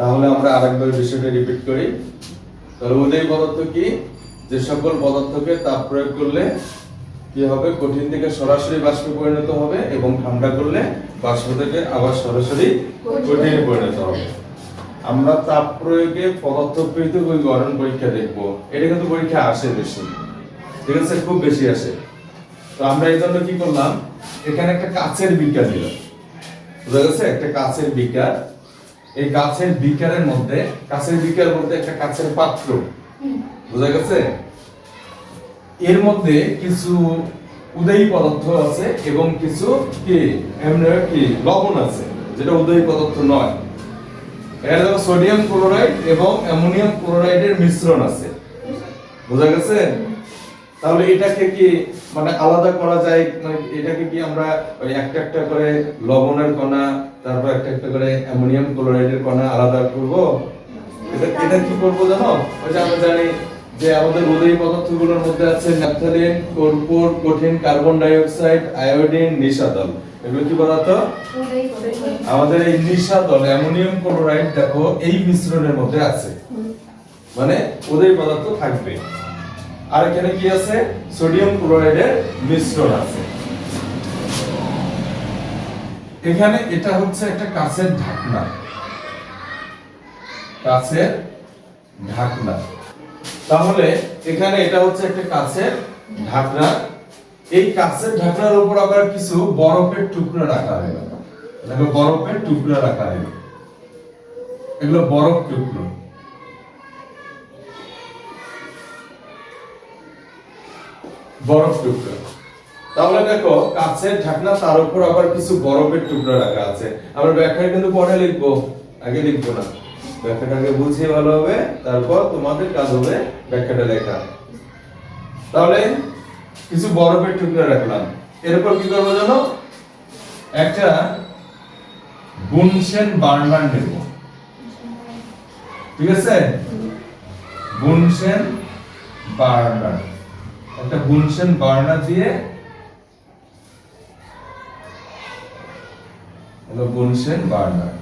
তাহলে আমরা আরেকবার বিষয়টা রিপিট করি। তাহলে উদয় পদার্থ কি? যে সকল পদার্থকে তাপ প্রয়োগ করলে কি হবে? কঠিন থেকে সরাসরি বাষ্পে পরিণত হবে এবং ঠান্ডা করলে বাষ্প থেকে আবার সরাসরি কঠিনে পরিণত হবে। আমরা তাপ প্রয়োগে পদার্থ ওই গঠন পরীক্ষা দেখব। এটা কিন্তু পরীক্ষা আসে বেশি। ঠিক আছে? খুব বেশি আসে। তো আমরা এই জন্য কি করলাম? এখানে একটা কাচের বিজ্ঞান দিলাম। বুঝা গেছে? একটা কাচের বিকার এই কাচের বিকারের মধ্যে কাচের বিকার বলতে একটা কাচের পাত্র। বুঝা গেছে? এর মধ্যে কিছু উদয়ী পদার্থ আছে এবং কিছু কি? এমনি কি? লবণ আছে যেটা উদয়ী পদার্থ নয়। এর যেমন সোডিয়াম ক্লোরাইড এবং অ্যামোনিয়াম ক্লোরাইডের মিশ্রণ আছে। বোঝা গেছে? তাহলে এটাকে কি মানে আলাদা করা যায়? মানে এটাকে কি আমরা ওই একটা একটা করে লবণের কণা তারপর একটা একটা করে অ্যামোনিয়াম ক্লোরাইডের কণা আলাদা করব। এটা এটা কি করব জানো? ওই যে আমরা জানি যে আমাদের উদয়ী পদার্থগুলোর মধ্যে আছে ন্যাপথালিন কর্পূর কঠিন কার্বন ডাই অক্সাইড আয়োডিন নিশাদল। এগুলো কি পদার্থ আমাদের এই নিশাদল, অ্যামোনিয়াম ক্লোরাইড দেখো, এই মিশ্রণের মধ্যে আছে। মানে উদয় পদার্থ থাকবে। আর এখানে কি আছে? সোডিয়াম ক্লোরাইডের মিশ্রণ আছে। এখানে এটা হচ্ছে একটা কাঁচের ঢাকনা। কাঁচের ঢাকনা। তাহলে এখানে এটা হচ্ছে একটা কাঁচের ঢাকনা। এই কাঁচের ঢাকনার উপর আবার কিছু বরফের টুকরা রাখা হলো। দেখো বরফের টুকরা রাখা হলো। এগুলো বরফ টুকরো। বরফ টুকরা। তাহলে দেখো, কাছের ঢাকনা, তার উপর আবার কিছু বরফের টুকরা রাখা আছে। আমরা ব্যাখ্যা কিন্তু পরে লিখব, আগে লিখব না। ব্যাখ্যাটা আগে বুঝিয়ে ভালো হবে, তারপর তোমাদের কাজ হবে ব্যাখ্যাটা লেখা। তাহলে কিছু বরফের টুকরা রাখলাম। এরপর কি করব জানো? একটা বুনসেন বার্নার নেব ঠিক আছে? বুনসেন বার্নার একটা বুনসেন বার্নার দিয়ে হলো বুনসেন বার্নার।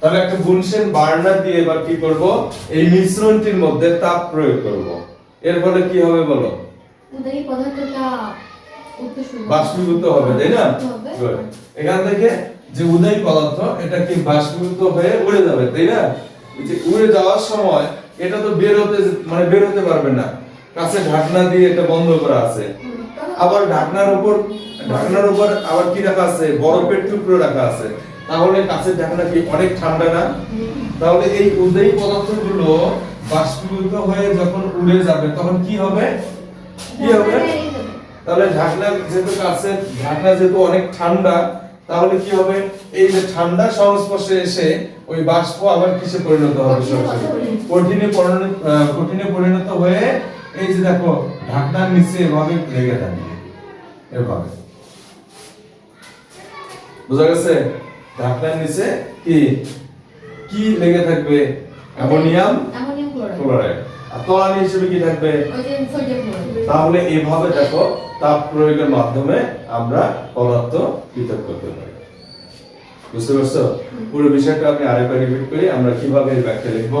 তাহলে একটা বুনসেন বার্নার দিয়ে এবার কি করব? এই মিশ্রণটির মধ্যে তাপ প্রয়োগ করব। এর ফলে কি হবে বলো? উদয়ী পদার্থটা। বাষ্পীভূত হবে তাই না? এখান থেকে যে উদয় পদার্থ এটা কি বাষ্পীভূত হয়ে উড়ে যাবে তাই না? যে উড়ে যাওয়ার সময় এটা তো বের হতে মানে বের হতে পারবে না। কাছে ঢাকনা দিয়ে এটা বন্ধ করা আছে। আবার ঢাকনার উপর ঢাকনার উপর আবার কি রাখা আছে? বরফের টুকরো রাখা আছে। তাহলে কাছের ঢাকনা কি অনেক ঠান্ডা না? তাহলে এই উদয়ী পদার্থগুলো বাষ্পীভূত হয়ে যখন উড়ে যাবে তখন কি হবে? কি হবে? তাহলে ঢাকনা যেহেতু কাছে ঢাকনা যেহেতু অনেক ঠান্ডা তাহলে কি হবে? এই যে ঠান্ডা সংস্পর্শে এসে ওই বাষ্প আবার কিসে পরিণত হবে? কঠিনে পরিণত কঠিনে পরিণত হয়ে এই যে দেখো ঢাকনার নিচে এভাবে লেগে থাকবে এভাবে। বুঝা গেছে? ঢাকনার নিচে কি? কি লেগে থাকবে? অ্যামোনিয়াম? ক্লোরাইড। আর তলানি হিসেবে কি থাকবে? তাহলে এইভাবে দেখো তাপ প্রয়োগের মাধ্যমে আমরা পদার্থ পৃথক করতে পারি। বুঝতে পারছ? পুরো বিষয়টা আমি আরেকবার রিপিট করি। আমরা কীভাবে এর ব্যাখ্যা লিখব?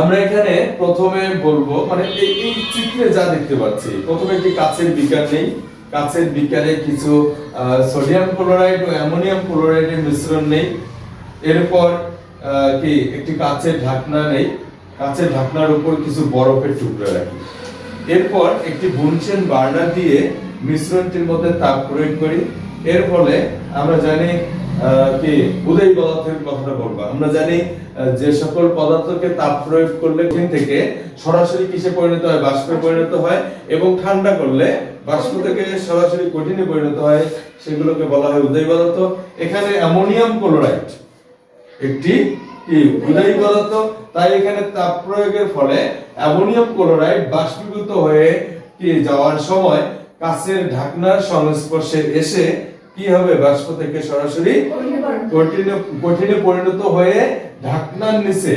আমরা এখানে প্রথমে বলব মানে এই চিত্রে যা দেখতে পাচ্ছি, প্রথমে একটি কাচের বিকার নেই। কাচের বিকারে কিছু সোডিয়াম ক্লোরাইড ও অ্যামোনিয়াম ক্লোরাইডের মিশ্রণ নেই। এরপর কি, একটি কাচের ঢাকনা নেই। কাচের ঢাকনার উপর কিছু বরফের টুকরা রাখি। এরপর একটি বুনসেন বার্নার দিয়ে মিশ্রণটির মধ্যে তাপ প্রয়োগ করি। এর ফলে আমরা জানি কি? উদয় পদার্থের কথাটা বলব। আমরা জানি যে সকল পদার্থকে তাপ প্রয়োগ করলে কঠিন থেকে সরাসরি কিসে পরিণত হয়? বাষ্পে পরিণত হয় এবং ঠান্ডা করলে বাষ্প থেকে সরাসরি কঠিনে পরিণত হয়। সেগুলোকে বলা হয় উদয় পদার্থ। এখানে অ্যামোনিয়াম ক্লোরাইড একটি কি? উদয়ী পদার্থ। তাই এখানে তাপ প্রয়োগের ফলে অ্যামোনিয়াম ক্লোরাইড বাষ্পীভূত হয়ে কি? যাওয়ার সময় কাচের ঢাকনার সংস্পর্শে এসে কি হবে? বাষ্প থেকে সরাসরি কঠিনে কঠিনে পরিণত হয়ে ঢাকনার নিচে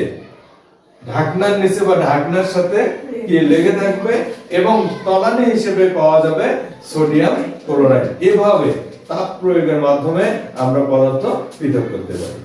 ঢাকনার নিচে বা ঢাকনার সাথে কি লেগে থাকবে? এবং তলানি হিসেবে পাওয়া যাবে সোডিয়াম ক্লোরাইড। এভাবে তাপ প্রয়োগের মাধ্যমে আমরা পদার্থ পৃথক করতে পারি।